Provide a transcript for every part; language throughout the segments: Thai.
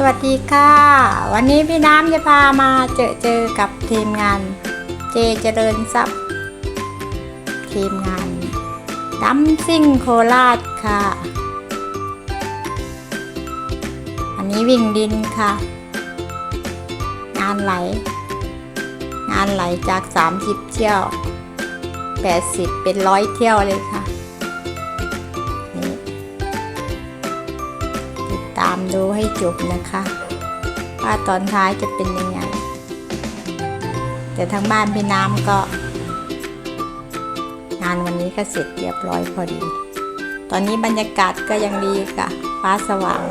สวัสดีค่ะ วันนี้พี่น้ำจะพามาเจอเจอกับทีมงานเจเจริญทรัพย์ทีมงานดัมซิ่งโคราชค่ะ อันนี้วิ่งดินค่ะ งานไหล งานไหลจาก 30 เที่ยว 80 เป็นร้อยเที่ยวเลยค่ะ ตามดูให้จบนะคะ ว่าตอนท้ายจะเป็นยังไง แต่ทางบ้านพี่น้ำก็ งานวันนี้ก็เสร็จเรียบร้อยพอดี ตอนนี้บรรยากาศก็ยังดีค่ะ ฟ้าสว่าง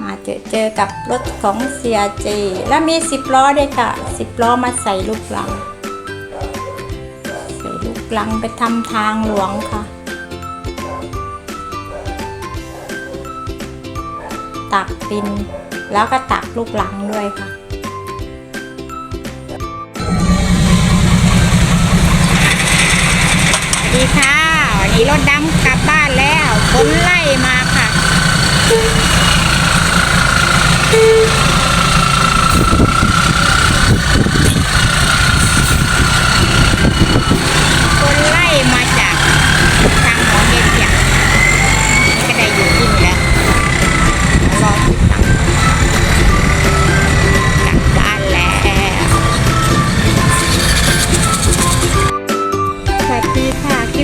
มาเจอเจอกับรถของเสียเจแล้วมีสิบล้อด้วยค่ะสิบล้อมาใส่ลูกหลัง ใส่ลูกหลังไปทำทางหลวงค่ะ ตักปินแล้วก็ตักลูกลังด้วยค่ะ สวัสดีค่ะ วันนี้รถดำกลับบ้านแล้วคนไล่มา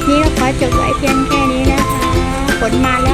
นี้ก็ขอจบไว้เพียงแค่นี้นะคะ ผลมาแล้ว